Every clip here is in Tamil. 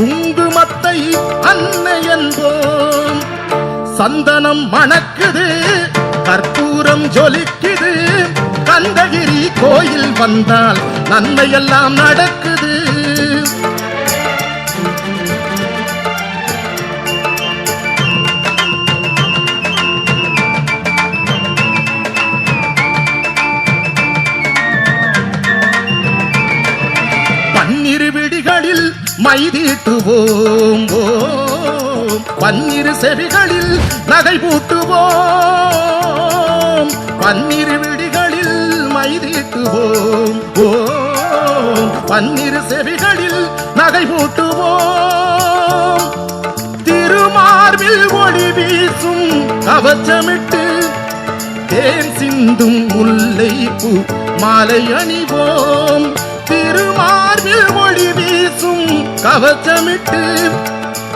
குங்குமத்தை அன்னை என்போம். சந்தனம் மணக்குது கற்பூரம் ஜொலிக்குது. கந்தகிரி கோயில் வந்தால் நன்மையெல்லாம் நடக்கு மைதீட்டுவோம் பன்னிரு செவிகளில் நகை பூட்டுவோம். பன்னிரு விடிகளில் மைதீட்டுவோம் ஓம் பன்னிரு செவிகளில் நகை பூட்டுவோம். திருமார்பில் ஒளி வீசும் கவச்சமிட்டு தேன் சிந்தும் முல்லை பூ மாலை அணிவோம். திருமார்பில் ஒளி வீசும் கவச்சமிட்டு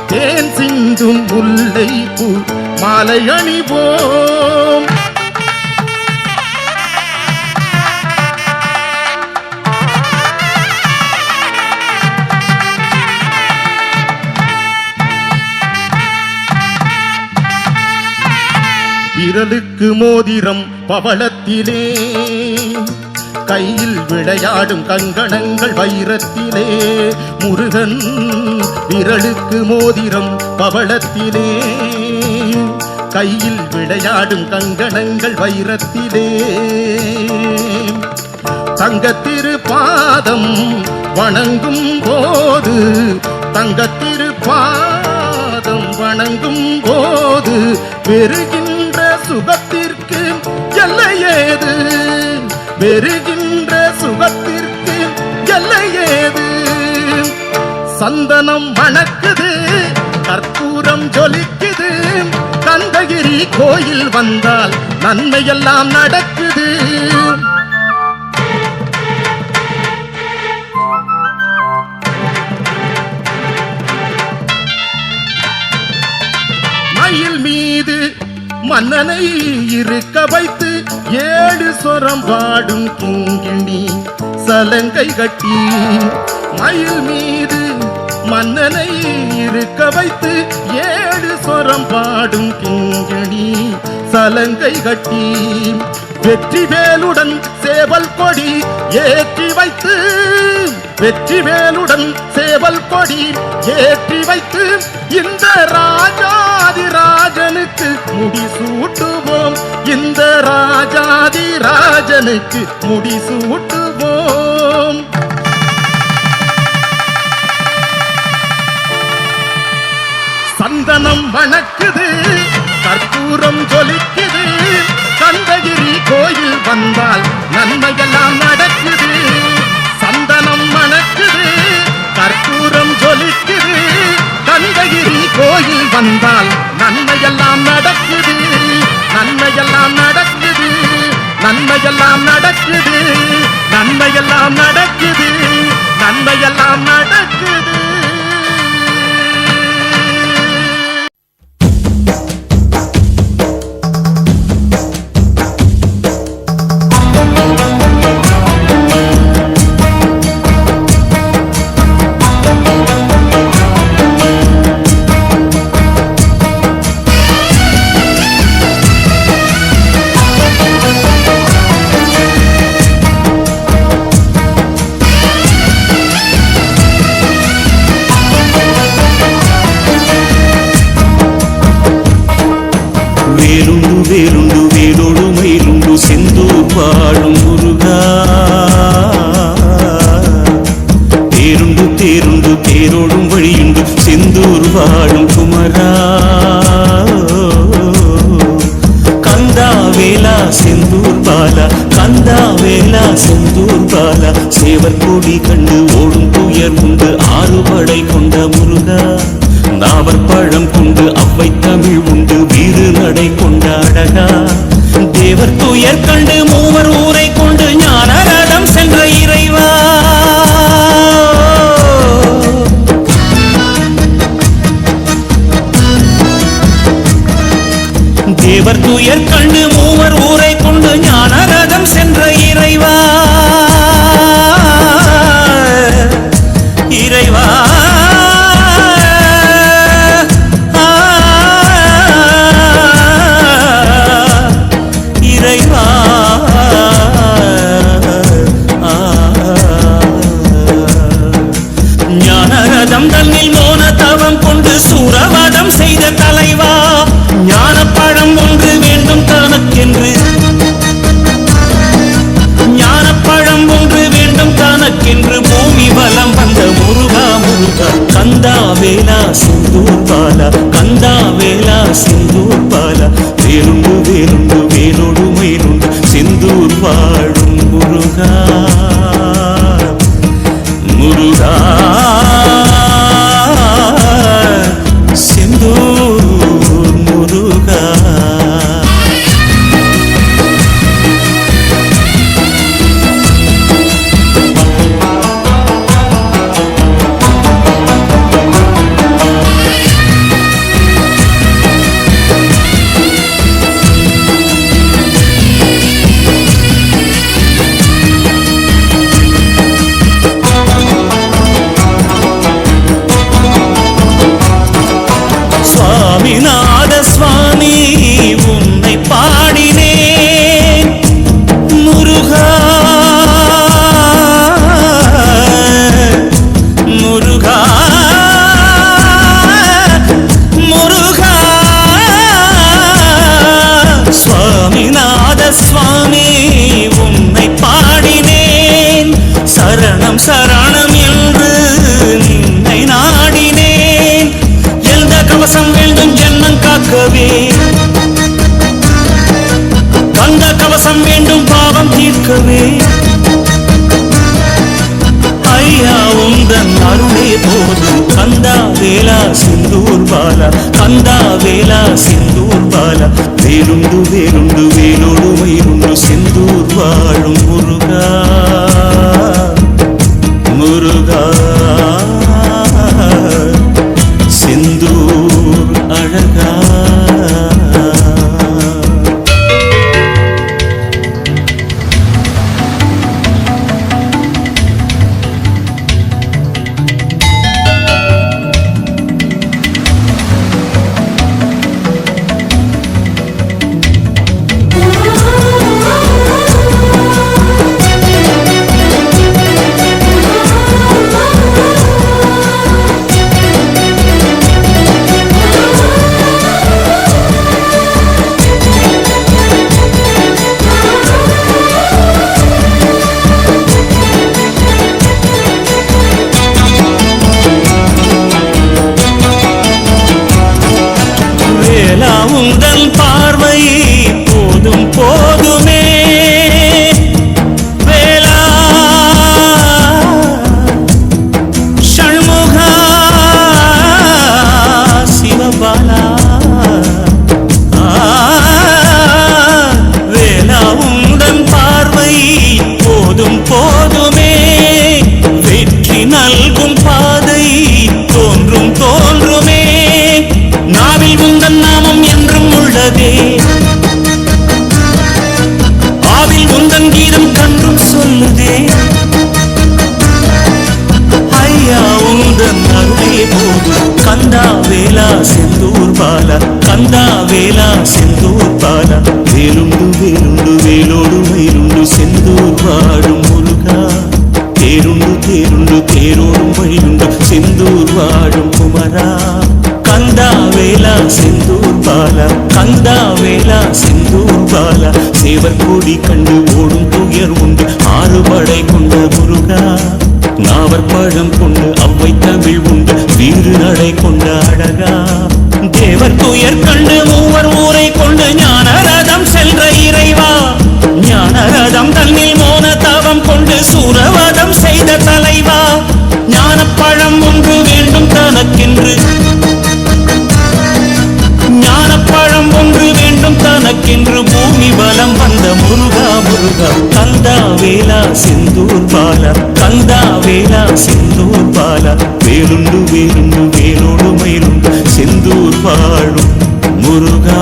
தேன் சிந்தும் முல்லை பூ மாலை அணிவோம். விரலுக்கு மோதிரம் பவளத்திலே. கையில் விளையாடும் கங்கணங்கள் வைரத்திலே. முருகன் விரலுக்கு மோதிரம் பவளத்திலே. கையில் விளையாடும் கங்கணங்கள் வைரத்திலே. தங்கத்திரு பாதம் வணங்கும் போது தங்கத்திரு பாதம் வணங்கும் போது பெறுகின்ற சுகத்திற்கு எல்லையேது பெறுகின்ற சுகத்திற்கு எல்லையேது? சந்தனம் வணக்குது கற்பூரம் ஜொலிக்குது. கந்தகிரி கோயில் வந்தால் நன்மையெல்லாம் நடக்குது. மன்னனை இருக்க வைத்து ஏழு சொரம் பாடும் கிங்கிணி சலங்கை கட்டி மயில் மீது மன்னனை இருக்க வைத்து ஏழு சொரம் பாடும் கிங்கிணி சலங்கை கட்டி வெற்றி வேலுடன் சேவல் கொடி ஏற்றி வைத்து வெற்றி வேலுடன் சேவல் கொடி ஏற்றி வைத்து இந்த ராஜாதி ராஜனுக்கு முடிசூட்டுவோம். இந்த ராஜாதி ராஜனுக்கு முடிசூட்டுவோம். சந்தனம் வணக்குது கற்பூரம் ஜொலிக்குது. கந்தகிரி கோயில் வந்தால் நன்மையெல்லாம் நடக்குது. சந்தனம் மணக்குது கற்பூரம் ஜொலிக்குது. கந்தகிரி கோயில் வந்தால் நன்மையெல்லாம் நடக்குது நன்மையெல்லாம் நடக்குது நன்மையெல்லாம் நடக்குது நன்மையெல்லாம் நடக்குது. பாலா கந்தா வேலா செந்தூர் பாலா. சேவர் கொடி கண்டு ஓடும் துயர் உண்டு. ஆறுபடை கொண்ட முருகா. நாவர் பழம் கொண்டு அவ்வை தமிழ் உண்டு. வீறு நடை கொண்ட அழகா. தேவர் துயர் கண்டு மூவர் ஊரை கொண்டு ஞான ரதம் சென்ற இறைவா. தேவர் துயர் கண்டு போதும் கந்தா வேலா சிந்தூர் பாலா கந்தா வேலா சிந்தூர் பாலா. வேலுண்டு வேலுண்டு வேலோடு மயிருண்டு செந்தூர் வாழும் முருகா. பாலா சேவர் கொடி கண்டு ஓடும் துயர் உண்டு. ஆறுபடை கொண்ட முருகா நாவர் பழம் கொண்டு அவ்வை தமிழ் உண்டு. வீறு நடை கொண்ட அழகா தேவர் துயர் கண்டு மூவர் ஊரை கொண்டு ஞான ரதம் சென்ற இறைவா. ஞான ரதம் தன்னில் மோன தவம் கொண்டு சூரவதம் செய்த தலைவா. ஞானப்பழம் ஒன்று வேண்டும் தனக்கென்று உனக்கென்று பூமி பலம் வந்த முருகா முருகா. கந்தா வேலா செந்தூர் பாலா. கந்தா வேலா செந்தூர் பாலா. வேலுண்டு வேலுண்டு வேலோடு மயிலுண்டு செந்தூர் வாழும் முருகா.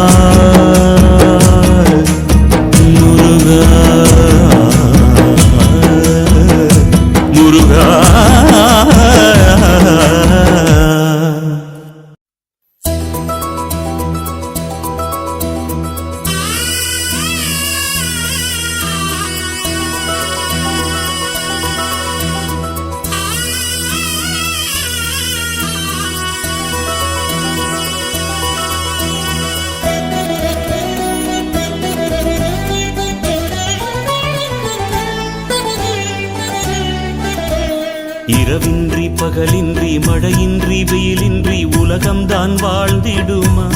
பகலின்றி மழையின்றி வெயிலின்றி உலகம்தான் வாழ்ந்திடுமா?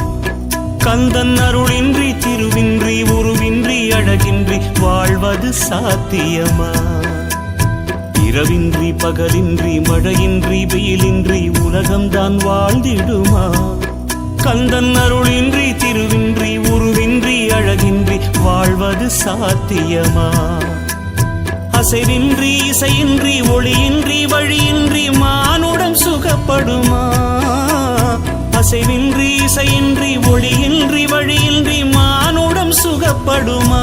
கந்தன் அருளின்றி திருவின்றி உருவின்றி அழகின்றி வாழ்வது சாத்தியமா? இரவின்றி பகலின்றி மழையின்றி வெயிலின்றி உலகம்தான் வாழ்ந்திடுமா? கந்தன் அருளின்றி திருவின்றி உருவின்றி அழகின்றி வாழ்வது சாத்தியமா? அசைவின்றி இசையின்றி ஒளியின்றி வழியின்றி மானுடம் சுகப்படுமா? அசைவின்றி இசையின்றி ஒளியின்றி வழியின்றி மானுடம் சுகப்படுமா?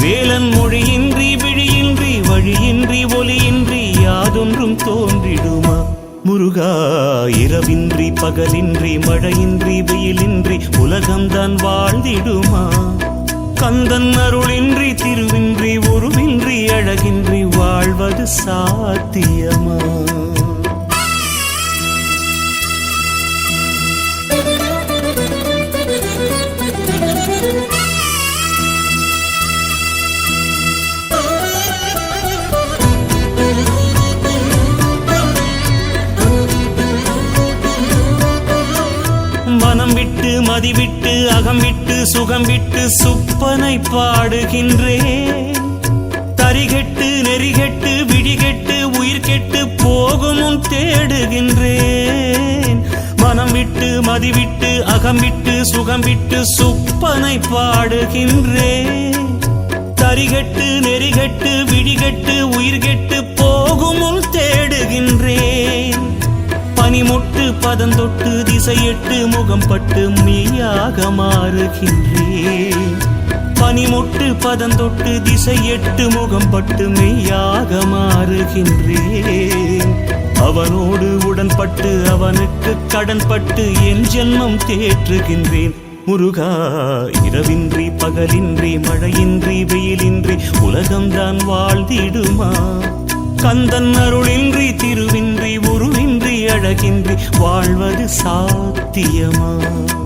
வேலன் மொழியின்றி விழியின்றி வழியின்றி ஒலியின்றி யாதொன்றும் தோன்றிடுமா? முருகா இரவின்றி பகலின்றி மழையின்றி வெயிலின்றி உலகம்தான் வாழ்ந்திடுமா? கந்தன் அருளின்றி திருவின்றி உருவின்றி அழகின்றி வாழ்வது சாத்தியமா? மனம் விட்டு மதிவிட்டு அகம் விட்டு சுகம் விட்டு சுப்பனை பாடுகின்றேன். தரிகெட்டு நெறிகெட்டு விடிகெட்டு உயிர் கெட்டு போகுமும் தேடுகின்றேன். மனம் விட்டு மதிவிட்டு அகம் விட்டு சுகம் விட்டு சுப்பனை பாடுகின்றேன். தரிகட்டு நெறிகட்டு விடிகட்டு உயிர்கெட்டு கெட்டு தேடுகின்றேன். பனிமொட்டு பதந்தொட்டு திசையெட்டு முகம் பட்டு மெய்யாக மாறுகின்றேன். பனிமொட்டு பதந்தொட்டு திசையெட்டு முகம் பட்டு மெய்யாக மாறுகின்றேன். அவனோடு உடன்பட்டு அவனுக்கு கடன்பட்டு என் ஜென்மம் தேற்றுகின்றேன். முருகா இரவின்றி பகலின்றி மழையின்றி வெயிலின்றி உலகம்தான் வாழ்ந்திடுமா? கந்தன் அருளின்றி திருவின்றி உருவின்றி அழகின்றி வாழ்வது சாத்தியமா?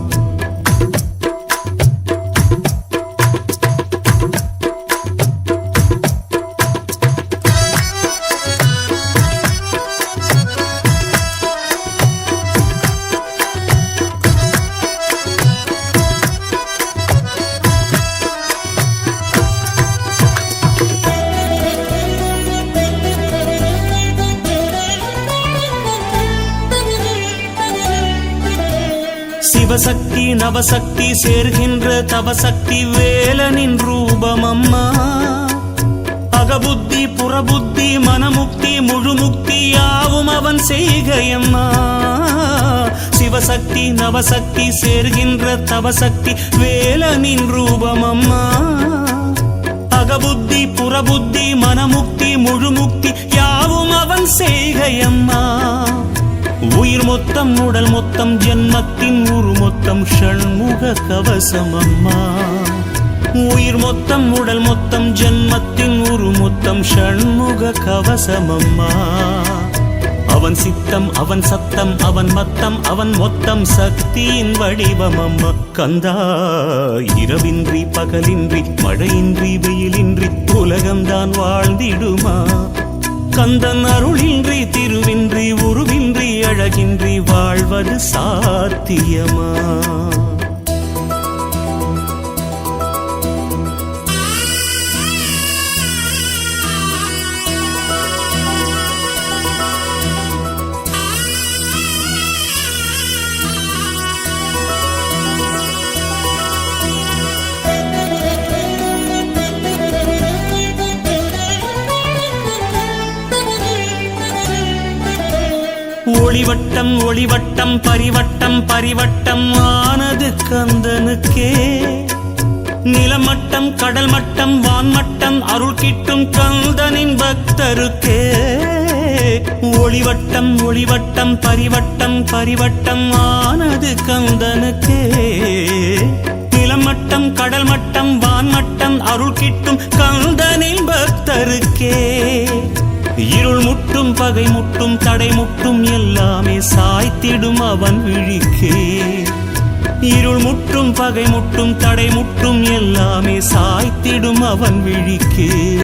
சிவசக்தி நவசக்தி சேர்கின்ற தவசக்தி வேலனின் ரூபம் அம்மா அகபுத்தி புறபுத்தி மனமுக்தி முழுமுக்தி யாவும் அவன் செய்கையம்மா. சிவசக்தி நவசக்தி சேர்கின்ற தவசக்தி வேலனின் ரூபம் அம்மா அகபுத்தி புறபுத்தி மனமுக்தி முழுமுக்தி யாவும் அவன் செய்கையம்மா. உயிர் மொத்தம் உடல் மொத்தம் ஜென்மத்தின் உரு மொத்தம் ஷண்முக கவசம் அம்மா உயிர் மொத்தம் உடல் மொத்தம் ஜென்மத்தின் உரு மொத்தம் ஷண்முக கவசம் அம்மா அவன் சித்தம் அவன் சத்தம் அவன் மத்தம் அவன் மொத்தம் சக்தியின் வடிவம் அம்மா கந்தா இரவின்றி பகலின்றி மழையின்றி வெயிலின்றி உலகம்தான் வாழ்ந்திடுமா. கந்தன் அருளின்றி திருவின்றி உருவின்றி அழகின்றி வாழ்வது சாத்தியமா? ஒளிவட்டம் ஒளிவட்டம் பரிவட்டம் பரிவட்டம் ஆனது கந்தனுக்கே. நிலமட்டம் கடல் மட்டம் வான்மட்டம் அருள் கிட்டும் கந்தனின் பக்தருக்கே. ஒளிவட்டம் ஒளிவட்டம் பரிவட்டம் பரிவட்டம் ஆனது கந்தனுக்கே. நிலமட்டம் கடல் மட்டம் வான்மட்டம் அருள் கிட்டும் கந்தனின் பக்தருக்கே. இருள் முட்டும் பகை முட்டும் தடை முட்டும் எல்லாமே சாய்த்திடும் அவன் விழிக்கே. இருள் முட்டும் பகை முட்டும் தடை முட்டும் எல்லாமே சாய்த்திடும் அவன் விழிக்கே.